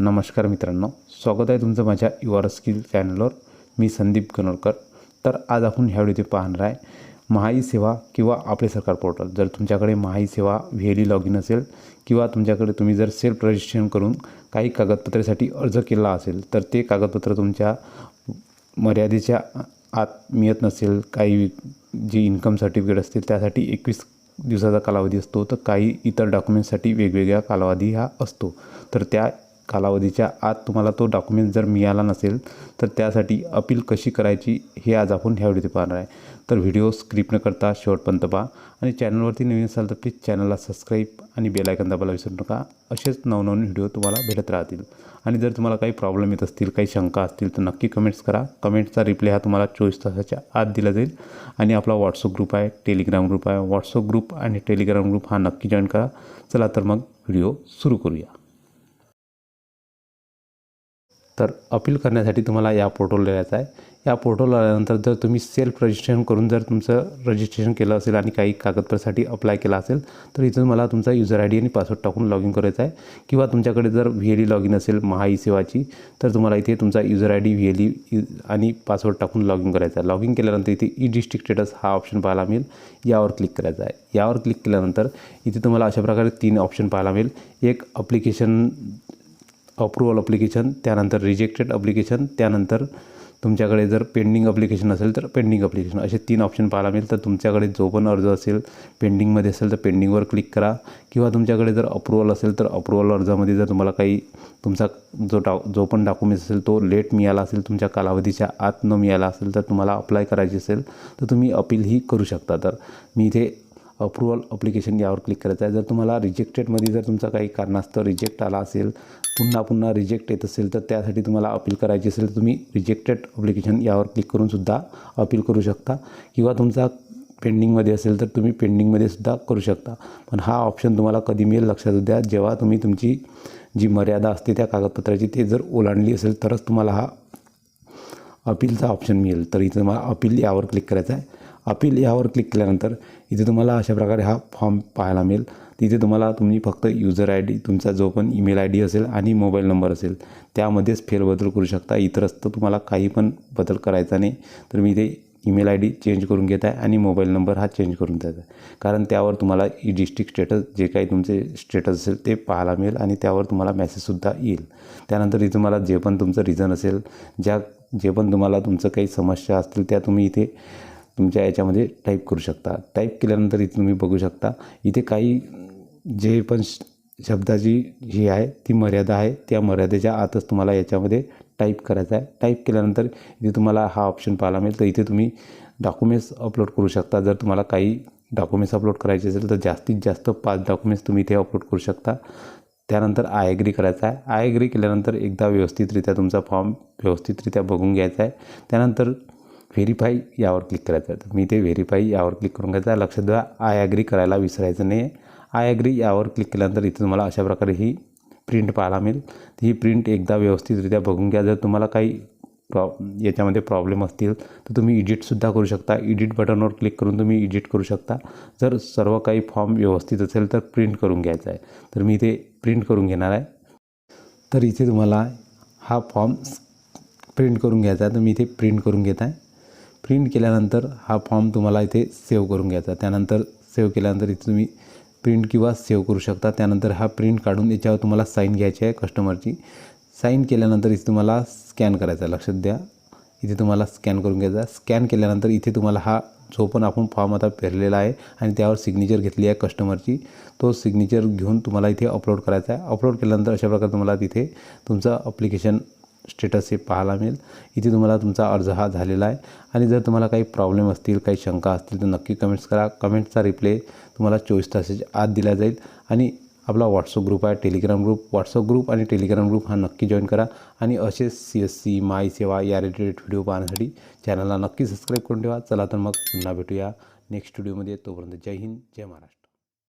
नमस्कार मित्रांनो स्वागत आहे तुमचं माझ्या युआर स्किल चॅनलवर. मी संदीप गणोरकर तर आज आपण ह्या व्हिडिओ पाहणार आहे महाई सेवा किंवा आपले सरकार पोर्टल. जर तुमच्याकडे महाई सेवा व्ही लॉग इन असेल किंवा तुमच्याकडे तुम्ही जर सेल्फ रजिस्ट्रेशन करून काही कागदपत्रासाठी अर्ज केला असेल तर ते कागदपत्र तुमच्या मर्यादेच्या आत मिळत नसेल काही जी इन्कम सर्टिफिकेट असतील त्यासाठी एकवीस दिवसाचा कालावधी असतो तर काही इतर डॉक्युमेंट्ससाठी वेगवेगळा कालावधी हा असतो. तर त्या कालावधीच्या आत तुम्हाला तो डॉक्युमेंट जर मिळाला नसेल तर त्यासाठी अपील कशी करायची हे आज आपण ह्या व्हिडिओ पाहणार आहे. तर व्हिडिओ स्क्रिप्ट न करता शेवटपर्यंत पहा आणि चॅनलवरती नवीन असाल तर प्लीज चॅनलला सबस्क्राईब आणि बेलायकन दाबायला विसरू नका. असेच नवनवीन व्हिडिओ तुम्हाला भेटत राहतील. आणि जर तुम्हाला काही प्रॉब्लेम येत असतील काही शंका असतील तर नक्की कमेंट्स करा. कमेंटचा रिप्लाय हा तुम्हाला चोवीस तासाच्या आत दिला जाईल. आणि आपला व्हॉट्सअप ग्रुप आहे टेलिग्राम ग्रुप आहे. व्हॉट्सअप ग्रुप आणि टेलिग्राम ग्रुप हा नक्की जॉईन करा. चला तर मग व्हिडिओ सुरू करूया. तर अपील करण्यासाठी तुम्हाला या पोर्टलला यायचं आहे. या पोर्टलला आल्यानंतर जर तुम्ही सेल्फ रजिस्ट्रेशन करून जर तुमचं रजिस्ट्रेशन केलं असेल आणि काही कागदपत्रासाठी अप्लाय केला असेल तर इथून मला तुमचा युजर आय डी आणि पासवर्ड टाकून लॉग इन करायचा आहे. किंवा तुमच्याकडे जर V L E log in असेल महा ई सेवाची तर तुम्हाला इथे तुमचा user I D V L E आणि पासवर्ड टाकून लॉग इन करायचा आहे. लॉग इन केल्यानंतर इथे ई डिस्ट्रिक्ट स्टेटस हा ऑप्शन पाहायला मिळेल. यावर क्लिक करायचा आहे. यावर क्लिक केल्यानंतर इथे तुम्हाला अशा प्रकारे तीन ऑप्शन पाहायला मिळेल. एक अप्लिकेशन अप्रुव्हल अप्लिकेशन त्यानंतर रिजेक्टेड अप्लिकेशन त्यानंतर तुमच्याकडे जर पेंडिंग अप्लिकेशन असेल तर पेंडिंग अप्लिकेशन असे तीन ऑप्शन पाहायला मिळेल. तर तुमच्याकडे जो पण अर्ज असेल पेंडिंगमध्ये असेल तर पेंडिंगवर क्लिक करा. किंवा तुमच्याकडे जर अप्रुव्हल असेल तर अप्रुव्हल अर्जामध्ये जर तुम्हाला काही तुमचा जो डॉ जो पण डॉक्युमेंट्स असेल तो लेट मिळाला असेल तुमच्या कालावधीच्या आत न मिळाला असेल तर तुम्हाला अप्लाय करायची असेल तर तुम्ही अपीलही करू शकता. तर मी इथे अप्रुव्हल अप्लिकेशन यावर क्लिक करायचं आहे. जर तुम्हाला रिजेक्टेडमध्ये जर तुमचा काही कारणास्तव रिजेक्ट आला असेल पुन्हा पुन्हा रिजेक्ट येत असेल तर त्यासाठी तुम्हाला अपील करायची असेल तर तुम्ही रिजेक्टेड अप्लिकेशन यावर क्लिक करूनसुद्धा अपील करू शकता. किंवा तुमचा पेंडिंगमध्ये असेल तर तुम्ही पेंडिंगमध्ये सुद्धा करू शकता. पण हा ऑप्शन तुम्हाला कधी मिळेल लक्षात द्या. जेव्हा तुम्ही तुमची जी मर्यादा असते त्या कागदपत्राची ते जर ओलांडली असेल तरच तुम्हाला हा अपीलचा ऑप्शन मिळेल. तर इथं मला अपील यावर क्लिक करायचं आहे. अपील यावर क्लिक केल्यानंतर इथे तुम्हाला अशा प्रकारे हा फॉर्म पाहायला मिळेल. तिथे तुम्हाला तुम्ही फक्त युजर आय डी तुमचा जो पण ईमेल आय डी असेल आणि मोबाईल नंबर असेल त्यामध्येच फेरबदल करू शकता. इतरच तर तुम्हाला काही पण बदल करायचा नाही. तर मी इथे ईमेल आय डी चेंज करून घेत आहे आणि मोबाईल नंबर हा चेंज करून द्यायचा आहे. कारण त्यावर तुम्हाला ई डिस्ट्रिक्ट स्टेटस जे काही तुमचे स्टेटस असेल ते पाहायला मिळेल आणि त्यावर तुम्हाला मेसेजसुद्धा येईल. त्यानंतर इथे तुम्हाला जे पण तुमचं रिझन असेल ज्या जे पण तुम्हाला तुमचं काही समस्या असतील त्या तुम्ही इथे तुमच्या याच्यामध्ये टाईप करू शकता. टाईप केल्यानंतर इथे तुम्ही बघू शकता. इथे काही जे पण श शब्दाची ही आहे ती मर्यादा आहे. त्या मर्यादेच्या आतच तुम्हाला याच्यामध्ये टाईप करायचं आहे. टाईप केल्यानंतर इथे तुम्हाला हा ऑप्शन पाहायला मिळेल. तर इथे तुम्ही डॉक्युमेंट्स अपलोड करू शकता. जर तुम्हाला काही डॉक्युमेंट्स अपलोड करायचे असेल तर जास्तीत जास्त पाच डॉक्युमेंट्स तुम्ही इथे अपलोड करू शकता. त्यानंतर आय ॲग्री करायचा आहे. आय ॲग्री केल्यानंतर एकदा व्यवस्थितरित्या तुमचा फॉर्म व्यवस्थितरित्या बघून घ्यायचा आहे. त्यानंतर व्हेरीफाय यावर क्लिक करायचं आहे. तर मी ते व्हेरीफाय यावर क्लिक करून घ्यायचं आहे. लक्षात द्या आय ॲग्री करायला विसरायचं नाही आहे आय ॲग्री यावर क्लिक केल्यानंतर इथे तुम्हाला अशा प्रकारे ही प्रिंट पाहायला मिळेल. ही प्रिंट एकदा व्यवस्थितरित्या बघून घ्या. जर तुम्हाला काही प्रॉ याच्यामध्ये प्रॉब्लेम असतील तर तुम्ही इडिटसुद्धा करू शकता. इडिट बटनवर क्लिक करून तुम्ही इडिट करू शकता. जर सर्व काही फॉर्म व्यवस्थित असेल तर प्रिंट करून घ्यायचा आहे. तर मी इथे प्रिंट करून घेणार आहे. तर इथे तुम्हाला हा फॉर्म प्रिंट करून घ्यायचा आहे. तर मी इथे प्रिंट करून घेत आहे. प्रिंट केल्यानंतर हा फॉर्म तुम्हाला इथे सेव्ह करून घ्यायचा. त्यानंतर सेव्ह केल्यानंतर इथे तुम्ही प्रिंट किंवा सेव्ह करू शकता. त्यानंतर हा प्रिंट काढून याच्यावर तुम्हाला साईन घ्यायची आहे कस्टमरची साईन केल्यानंतर इथे तुम्हाला स्कॅन करायचा आहे. लक्षात द्या. इथे तुम्हाला स्कॅन करून घ्यायचा स्कॅन केल्यानंतर इथे तुम्हाला हा जो पण आपण फॉर्म आता पेरलेला आहे आणि त्यावर सिग्नेचर घेतली आहे कस्टमरची तो सिग्नेचर घेऊन तुम्हाला इथे अपलोड करायचा आहे. अपलोड केल्यानंतर अशा प्रकारे तुम्हाला तिथे तुमचं अप्लिकेशन स्टेटस हे पाहायला मिळेल. इथे तुम्हाला तुमचा अर्ज हा झालेला आहे. आणि जर तुम्हाला काही प्रॉब्लेम असतील काही शंका असतील तर नक्की कमेंट्स करा. कमेंटचा रिप्लाय तुम्हाला चोवीस तासाच्या आत दिला जाईल. आणि आपला व्हॉट्सअप ग्रुप आहे टेलिग्राम ग्रुप व्हॉट्सअप ग्रुप आणि टेलिग्राम ग्रुप हा नक्की जॉईन करा. आणि असेच सी एस सी माय सेवा या रिलेटेड व्हिडिओ पाहण्यासाठी चॅनलला नक्की सबस्क्राईब करून ठेवा. चला तर मग पुन्हा भेटूया नेक्स्ट व्हिडिओमध्ये तोपर्यंत जय हिंद जय महाराष्ट्र.